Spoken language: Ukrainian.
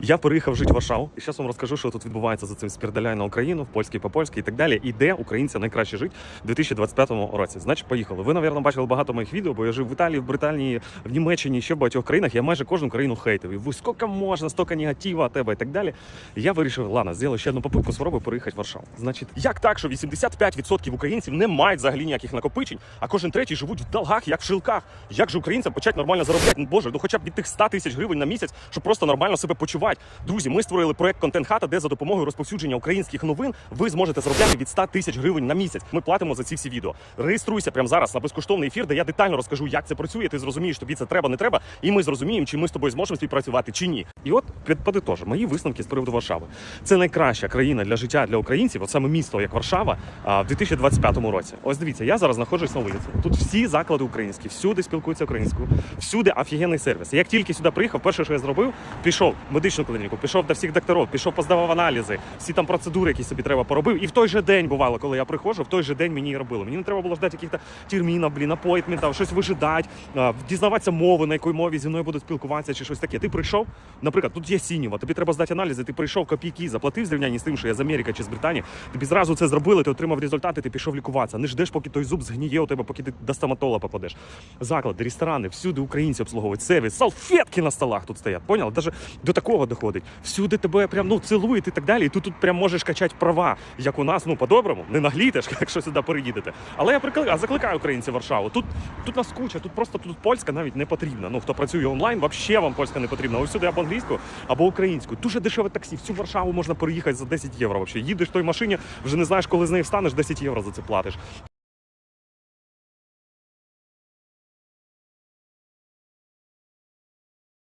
Я переїхав жити в Варшаву, і зараз вам розкажу, що тут відбувається за цим спірдаляй на Україну, в польський по польськи і так далі. І де українцям найкраще жити в 2025 році. Значить, поїхали. Ви, напевно, бачили багато моїх відео, бо я жив в Італії, в Британії, в Німеччині, ще в багатьох країнах. Я майже кожну країну хейтив. І ви скільки можна, стільки негатива тебе і так далі. Я вирішив, ладно, зробив ще одну попитку спробую переїхати в Варшаву. Значить, як так, що 85% українців не мають взагалі ніяких накопичень, а кожен третій живуть в долгах, як в шилках. Як же українцям почати нормально заробляти? Ну, Боже, ну хоча б від тих 100 тисяч гривень на місяць, щоб просто нормально себе почувати. Друзі, ми створили проект Контент Хата, де за допомогою розповсюдження українських новин ви зможете заробляти від 100 тисяч гривень на місяць. Ми платимо за ці всі відео. Реєструйся прямо зараз на безкоштовний ефір, де я детально розкажу, як це працює. Ти зрозумієш, тобі це треба, не треба, і ми зрозуміємо, чи ми з тобою зможемо співпрацювати чи ні. І от під- подитожу, мої висновки з приводу Варшави. Це найкраща країна для життя для українців, от саме місто, як Варшава, в 2025 році. Ось дивіться, я зараз знаходжусь на вулиці. Тут всі заклади українські, всюди спілкуються українською, всюди офігенний сервіс. Як тільки сюди приїхав, перше, що я зробив, пішов в медичну клініку, пішов до всіх докторів, пішов поздавав аналізи, всі там процедури, які собі треба поробив. І в той же день бувало, коли я приходжу, в той же день мені робили. Мені не треба було ждати якихось термінів, блін, апойтментів, щось вижидати, дізнаватися мови, на якій мові зі мною будуть спілкуватися, чи щось таке. Ти прийшов, наприклад, тут є сінєва, тобі треба здати аналізи, ти прийшов копійки, заплатив в зрівнянні з тим, що я з Америки чи з Британії. Тобі зразу це зробили, ти отримав результати, ти пішов лікуватися. Не ждеш, поки той зуб згніє у тебе, поки ти до стоматолога попадеш. Заклади, ресторани, всюди українці обслуговують сервіс, салфетки на столах тут стоять. Поняв? Даже до такого доходить. Всюди тебе прям ну цілують і так далі. І ти тут прям можеш качати права, як у нас, ну по-доброму, не наглітеш, якщо сюди переїдете. Але я прикликаю, закликаю українців Варшаву. Тут тут нас куча, тут просто тут польська навіть не потрібна. Ну хто працює онлайн, взагалі вам польська не потрібна. Ось сюди або англійську, або українську. Дуже дешеве таксі. Всю Варшаву можна переїхати за 10 євро. Вообще їдеш в той машині, вже не знаєш, коли з неї встанеш, 10 євро за це платиш.